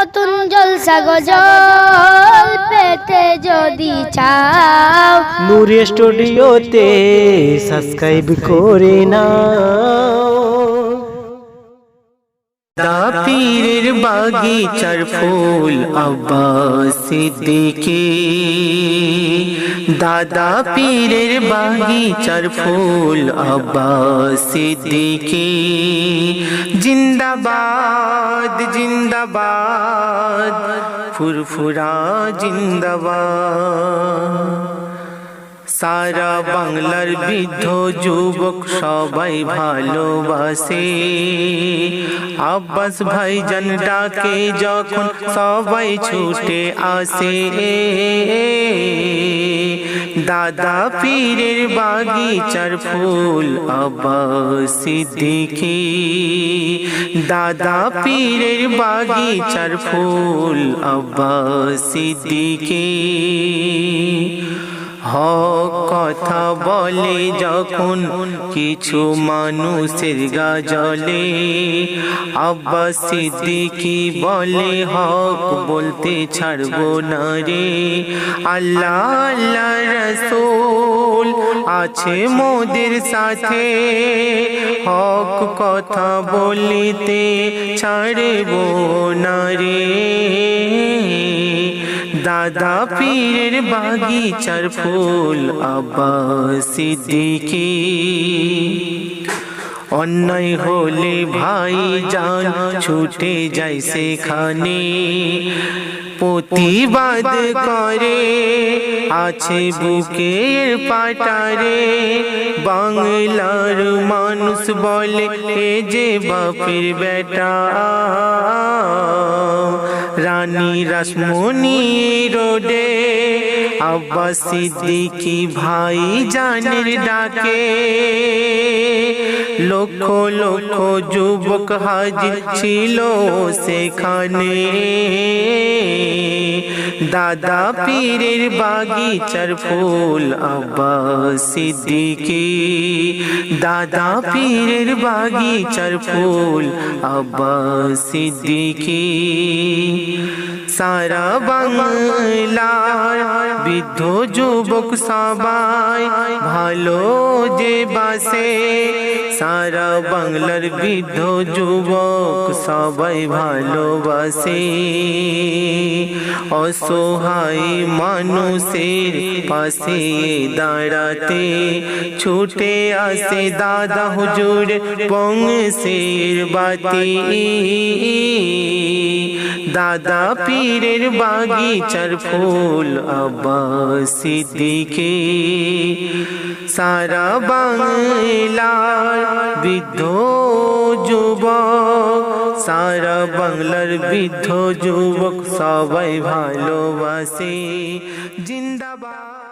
নতুন জলসা গজল পেতে যদি চাও। নূরে স্টুডিওতে সাবস্ক্রাইব করে না দা পীরের বাগিচার ফুল আব্বাস সিদ্দিকি দাদা পীরের বাগিচার ফুল সিদ্দিকি। জিন্দাবাদ জিন্দাবাদ, ফুরফুরা জিন্দাবাদ। সারা বাংলার বৃদ্ধ যুবক সবাই ভালোবাসে। আব্বাস ভাইজান ডাকে যখন সবাই ছুটে আসে। দাদা পীরের বাগিচার ফুল সিদ্দিকি দাদা পীরের বাগিচার ফুল সিদ্দিকি হক কথা বলে যখন কিছু মানুষের গাজলে আব্বাস সিদ্দিকি বলে, হক বলতে ছাড়বো না রে। আল্লাহ আল্লাহ রসুল আছে মোদের সাথে। হক কথা বলিতে ছাড়বো না রে। দাদা পীরের বাগিচার ফুল আব্বাস সিদ্দিকি অন্যায় হলে ভাই যান ছুটে যায় সেখানে। প্রতিবাদ করে, আছে বুকের পাটারে। বাংলার মানুষ বলে, এ যে বাপের বেটা। রানী রাসমণি রোডে আব্বাস সিদ্দিকি ভাই জানের ডাকে। লক্ষ লক্ষ যুবক হাজির ছিল সেখানে। দাদা পীরের বাগিচার ফুল আব্বাস সিদ্দিকি। দাদা পীরের বাগিচার ফুল আব্বাস সিদ্দিকি। সারা বাংলার বৃদ্ধ যুবক সবাই ভালো যে বাসে। সারা বাংলার বৃদ্ধ যুবক সবাই ভালোবাসে অসহায় মানুষের পাশে দাঁড়াতে ছুটে আসে দাদা হুজুর বংশের বাতি। দাদা পীরের বাগিচার ফুল আবাসি দিকে। সারা বাংলার বৃদ্ধ যুবক, সারা বাংলার বৃদ্ধ যুবক সবাই ভালোবাসে। জিন্দাবাদ।